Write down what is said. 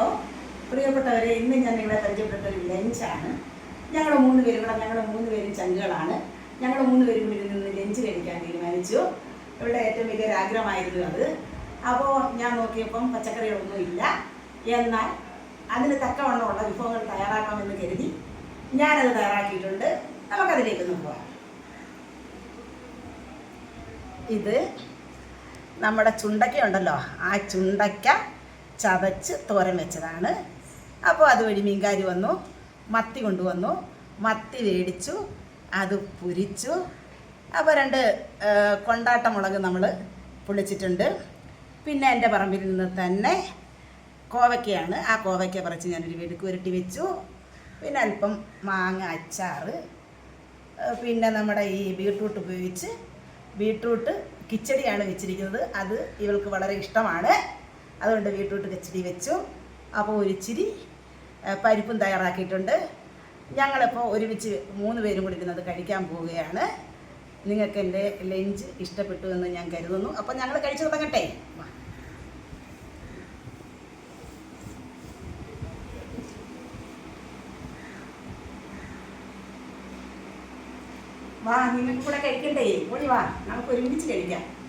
Hello പ്രിയപ്പെട്ടവരെ ഇന്ന് ഞാൻ നിങ്ങളെ പരിചയപ്പെട്ട ഒരു ലഞ്ചാണ്. ഞങ്ങൾ മൂന്ന് പേരും കൂടെ ഞങ്ങൾ മൂന്ന് പേരും ചങ്കുകളാണ്. ഞങ്ങൾ മൂന്ന് പേരും കൂടി നിന്ന് ലഞ്ച് കഴിക്കാൻ തീരുമാനിച്ചു. ഇവിടെ ഏറ്റവും വലിയൊരു ആഗ്രഹമായിരുന്നു അത്. അപ്പോൾ ഞാൻ നോക്കിയപ്പം പച്ചക്കറികളൊന്നും ഇല്ല. എന്നാൽ അതിന് തക്കവണ്ണമുള്ള വിഭവങ്ങൾ തയ്യാറാക്കാമെന്ന് കരുതി ഞാനത് തയ്യാറാക്കിയിട്ടുണ്ട്. നമുക്കതിലേക്കൊന്ന് പോകാം ഇത് നമ്മുടെ ചുണ്ടയ്ക്ക ഉണ്ടല്ലോ. ആ ചുണ്ടയ്ക്ക ചതച്ച് തോരൻ വെച്ചതാണ്. അപ്പോൾ അതുവഴി മീൻകാരി വന്നു മത്തി കൊണ്ടുവന്നു. മത്തി വേടിച്ചു അത് പൊരിച്ചു. അപ്പോൾ രണ്ട് കൊണ്ടാട്ട മുളക് നമ്മൾ പൊളിച്ചിട്ടുണ്ട് പിന്നെ എന്റെ പറമ്പിൽ നിന്ന് തന്നെ കോവയ്ക്കയാണ്. ആ കോവയ്ക്ക പറിച്ച് ഞാനൊരു വെടുക്ക് ഉരുട്ടി വെച്ചു. പിന്നെ അല്പം മാങ്ങ അച്ചാറ് പിന്നെ നമ്മുടെ ഈ ബീട്രൂട്ട് ഉപയോഗിച്ച് ബീട്രൂട്ട് കിച്ചടിയാണ് വെച്ചിരിക്കുന്നത്. അത് ഇവൾക്ക് വളരെ ഇഷ്ടമാണ്. അതുകൊണ്ട് ബീട്രൂട്ട് കിച്ചടി വെച്ചു. അപ്പോൾ ഒരിച്ചിരി പരിപ്പും തയ്യാറാക്കിയിട്ടുണ്ട്. ഞങ്ങളിപ്പോൾ ഒരുമിച്ച് മൂന്ന് പേരും കൂടി ഇരുന്നത് കഴിക്കാൻ പോവുകയാണ്. നിങ്ങൾക്ക് എന്റെ ലഞ്ച് ഇഷ്ടപ്പെട്ടു എന്ന് ഞാൻ കരുതുന്നു. അപ്പോൾ ഞങ്ങൾ കഴിച്ചു തുടങ്ങട്ടെ. വാ. നിങ്ങൾക്ക് കൂടെ കഴിക്കണ്ടേ? ഓടി വാ. നമുക്ക് ഒരുമിച്ച് കഴിക്കാം.